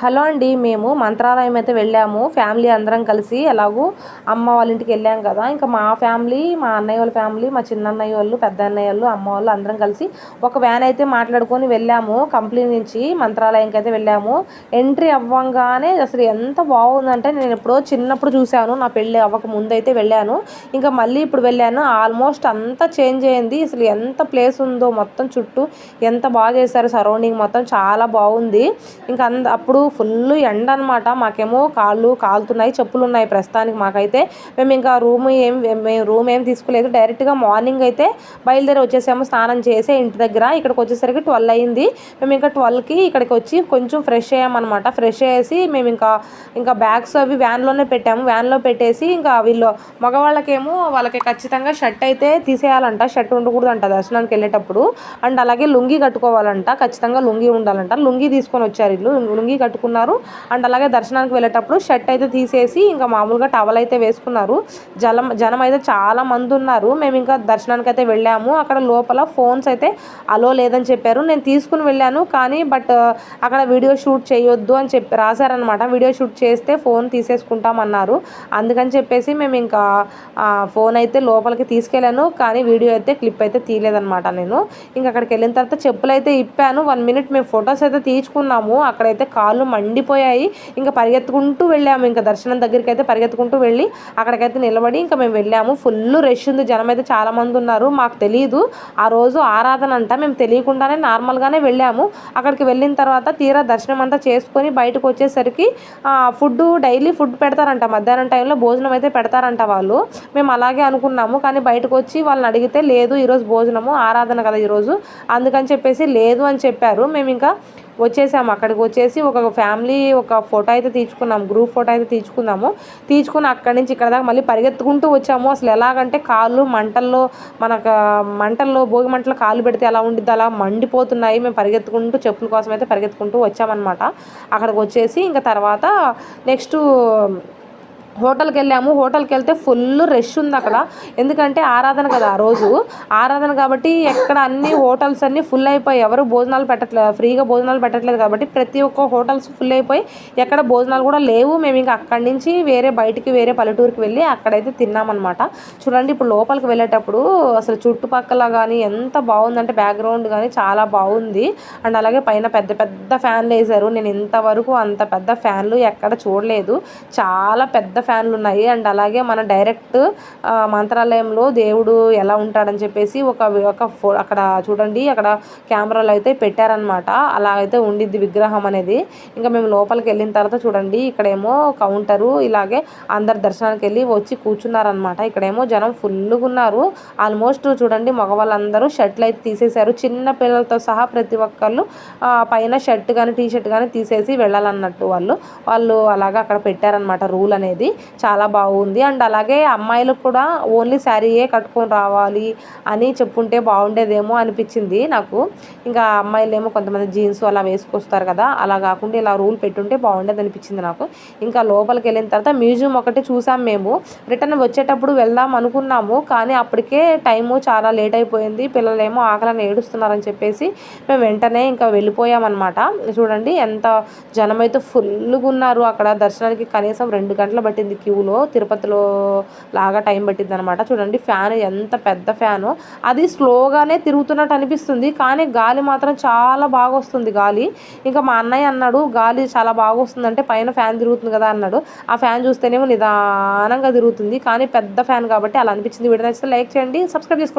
Hello అండి మేము మంత్రాలయం అయితే వెళ్ళాము. ఫ్యామిలీ అందరం కలిసి ఎలాగూ అమ్మ వాళ్ళ ఇంటికి వెళ్ళాం కదా. ఇంకా మా ఫ్యామిలీ మా అన్నయ్య వాళ్ళ ఫ్యామిలీ మా చిన్నన్నయ్య వాళ్ళు పెద్ద అన్నయ్య వాళ్ళు అమ్మ వాళ్ళు అందరం కలిసి ఒక వ్యాన్ అయితే మాట్లాడుకొని వెళ్ళాము. కంప్లీ నుంచి మంత్రాలయంకి అయితే వెళ్ళాము. ఎంట్రీ అవ్వంగానే అసలు ఎంత బాగుందంటే నేను ఎప్పుడో చిన్నప్పుడు చూశాను. నా పెళ్ళి అవ్వక ముందు అయితే వెళ్ళాను. ఇంకా మళ్ళీ ఇప్పుడు వెళ్ళాను. ఆల్మోస్ట్ అంతా చేంజ్ అయింది. అసలు ఎంత ప్లేస్ ఉందో మొత్తం చుట్టూ ఎంత బాగా చేశారు సరౌండింగ్ మొత్తం చాలా బాగుంది. ఇంకా అంద అప్పుడు ఫుల్ ఎండ అనమాట మాకేమో కాళ్ళు కాలుతున్నాయి చెప్పులు ఉన్నాయి ప్రస్తుతానికి మాకైతే. మేము ఇంకా రూమ్ ఏం మేము రూమ్ ఏం తీసుకోలేదు. డైరెక్ట్గా మార్నింగ్ అయితే బయలుదేరి వచ్చేసాము స్నానం చేసి ఇంటి దగ్గర. ఇక్కడికి వచ్చేసరికి ట్వెల్వ్ అయింది. మేము ఇంకా ట్వెల్వ్కి ఇక్కడికి వచ్చి కొంచెం ఫ్రెష్ అయ్యామన్నమాట ఫ్రెష్ అయ్యేసి మేము ఇంకా ఇంకా బ్యాగ్స్ అవి వ్యాన్లోనే పెట్టాము. వ్యాన్లో పెట్టేసి ఇంకా వీళ్ళు మగవాళ్ళకేమో వాళ్ళకి ఖచ్చితంగా షర్ట్ అయితే తీసేయాలంట. షర్ట్ ఉండకూడదు అంట దర్శనానికి వెళ్ళేటప్పుడు. అండ్ అలాగే లుంగి కట్టుకోవాలంట. ఖచ్చితంగా లుంగి ఉండాలంట. లుంగి తీసుకొని వచ్చారు ఇల్లు లుంగి కట్టు కట్టుకున్నారు అండ్ అలాగే దర్శనానికి వెళ్ళేటప్పుడు షర్ట్ అయితే తీసేసి ఇంకా మామూలుగా టవల్ అయితే వేసుకున్నారు. జలం జనం అయితే చాలా మంది ఉన్నారు. మేము ఇంకా దర్శనానికి అయితే వెళ్ళాము. అక్కడ లోపల ఫోన్స్ అయితే అలో లేదని చెప్పారు. నేను తీసుకుని వెళ్ళాను కానీ బట్ అక్కడ వీడియో షూట్ చేయొద్దు అని చెప్పి రాశారనమాట వీడియో షూట్ చేస్తే ఫోన్ తీసేసుకుంటామన్నారు. అందుకని చెప్పేసి మేము ఇంకా ఫోన్ అయితే లోపలికి తీసుకెళ్ళాను. కానీ వీడియో అయితే క్లిప్ అయితే తీయలేదనమాట నేను. ఇంకా అక్కడికి వెళ్ళిన తర్వాత చెప్పులు అయితే ఇప్పాను. వన్ మినిట్ మేము ఫొటోస్ అయితే తీసుకున్నాము అక్కడైతే కాళ్ళు మండిపోయాయి. ఇంకా పరిగెత్తుకుంటూ వెళ్ళాము. ఇంకా దర్శనం దగ్గరికి అయితే పరిగెత్తుకుంటూ వెళ్ళి అక్కడికైతే నిలబడి ఇంకా మేము వెళ్ళాము. ఫుల్ రష్ ఉంది. జనం అయితే చాలామంది ఉన్నారు. మాకు తెలియదు ఆ రోజు ఆరాధన అంట. మేము తెలియకుండానే నార్మల్గానే వెళ్ళాము. అక్కడికి వెళ్ళిన తర్వాత తీరా దర్శనం అంతా చేసుకొని బయటకు వచ్చేసరికి ఫుడ్ డైలీ ఫుడ్ పెడతారంట. మధ్యాహ్నం టైంలో భోజనం అయితే పెడతారంట వాళ్ళు. మేము అలాగే అనుకున్నాము. కానీ బయటకు వచ్చి వాళ్ళని అడిగితే లేదు ఈరోజు భోజనము ఆరాధన కదా ఈరోజు అందుకని చెప్పేసి లేదు అని చెప్పారు. మేము ఇంకా వచ్చేసాము. అక్కడికి వచ్చేసి ఒక ఫ్యామిలీ ఒక ఫోటో అయితే తీసుకున్నాము గ్రూప్ ఫోటో అయితే తీసుకున్నాము తీసుకుని అక్కడి నుంచి ఇక్కడ దాకా మళ్ళీ పరిగెత్తుకుంటూ వచ్చాము. అసలు ఎలాగంటే కాళ్ళు మంటల్లో మనకు మంటల్లో భోగి మంటలు కాళ్ళు పెడితే ఎలా ఉండిద్ది? అలా మండిపోతున్నాయి. మేము పరిగెత్తుకుంటూ చెప్పుల కోసం అయితే పరిగెత్తుకుంటూ వచ్చామన్నమాట. అక్కడికి వచ్చేసి ఇంకా తర్వాత నెక్స్ట్ హోటల్కి వెళ్ళాము హోటల్కి వెళ్తే ఫుల్ రష్ ఉంది అక్కడ. ఎందుకంటే ఆరాధన కదా ఆ రోజు. ఆరాధన కాబట్టి ఎక్కడ అన్ని హోటల్స్ అన్నీ ఫుల్ అయిపోయి ఎవరు భోజనాలు పెట్టట్లేదు ఫ్రీగా భోజనాలు పెట్టట్లేదు కాబట్టి ప్రతి ఒక్క హోటల్స్ ఫుల్ అయిపోయి ఎక్కడ భోజనాలు కూడా లేవు. మేము ఇంకా అక్కడి నుంచి వేరే బయటికి వేరే పల్లెటూరుకి వెళ్ళి అక్కడైతే తిన్నామన్నమాట. చూడండి ఇప్పుడు లోపలికి వెళ్ళేటప్పుడు అసలు చుట్టుపక్కల కానీ ఎంత బాగుందంటే బ్యాక్గ్రౌండ్ కానీ చాలా బాగుంది. అండ్ అలాగే పైన పెద్ద పెద్ద ఫ్యాన్లు వేశారు. నేను ఇంతవరకు అంత పెద్ద ఫ్యాన్లు ఎక్కడ చూడలేదు. చాలా పెద్ద ఫ్యాన్లు ఉన్నాయి అండ్ అలాగే మన డైరెక్ట్ మంత్రాలయంలో దేవుడు ఎలా ఉంటాడని చెప్పేసి ఒక ఒక ఫో అక్కడ చూడండి అక్కడ కెమెరాలు అయితే పెట్టారనమాట అలా అయితే ఉండిద్ది విగ్రహం అనేది. ఇంకా మేము లోపలికి వెళ్ళిన తర్వాత చూడండి ఇక్కడేమో కౌంటరు ఇలాగే అందరు దర్శనానికి వెళ్ళి వచ్చి కూర్చున్నారనమాట ఇక్కడేమో జనం ఫుల్గా ఉన్నారు. ఆల్మోస్ట్ చూడండి మగవాళ్ళందరూ షర్ట్లు అయితే తీసేశారు. చిన్న పిల్లలతో సహా ప్రతి ఒక్కళ్ళు పైన షర్ట్ కానీ టీ షర్ట్ కానీ తీసేసి వెళ్ళాలన్నట్టు వాళ్ళు. వాళ్ళు అలాగా అక్కడ పెట్టారనమాట రూల్ అనేది. చాలా బాగుంది. అండ్ అలాగే అమ్మాయిలకు కూడా ఓన్లీ శారీయే కట్టుకొని రావాలి అని చెప్పుంటే బాగుండేదేమో అనిపించింది నాకు. ఇంకా అమ్మాయిలేమో కొంతమంది జీన్స్ అలా వేసుకొస్తారు కదా అలా కాకుండా ఇలా రూల్ పెట్టుంటే బాగుండేది అనిపించింది నాకు. ఇంకా లోపలికి వెళ్ళిన తర్వాత మ్యూజియం ఒకటి చూసాం మేము. రిటర్న్ వచ్చేటప్పుడు వెళ్దాం అనుకున్నాము కానీ అప్పటికే టైము చాలా లేట్ అయిపోయింది. పిల్లలేమో ఆకలిని ఏడుస్తున్నారని చెప్పేసి మేము వెంటనే ఇంకా వెళ్ళిపోయామన్నమాట. చూడండి ఎంత జనమైతే ఫుల్గా ఉన్నారు అక్కడ. దర్శనానికి కనీసం రెండు గంటలు పట్టింది. పట్టింది క్యూలో తిరుపతిలో లాగా టైం పట్టింది అనమాట చూడండి ఫ్యాన్ ఎంత పెద్ద ఫ్యాను. అది స్లోగానే తిరుగుతున్నట్టు అనిపిస్తుంది కానీ గాలి మాత్రం చాలా బాగా వస్తుంది గాలి. ఇంకా మా అన్నయ్య అన్నాడు గాలి చాలా బాగా వస్తుందంటే పైన ఫ్యాన్ తిరుగుతుంది కదా అన్నాడు. ఆ ఫ్యాన్ చూస్తేనేమో నిదానంగా తిరుగుతుంది కానీ పెద్ద ఫ్యాన్ కాబట్టి అలా అనిపించింది. వీడియో నచ్చితే లైక్ చేయండి సబ్స్క్రైబ్ చేసుకోండి.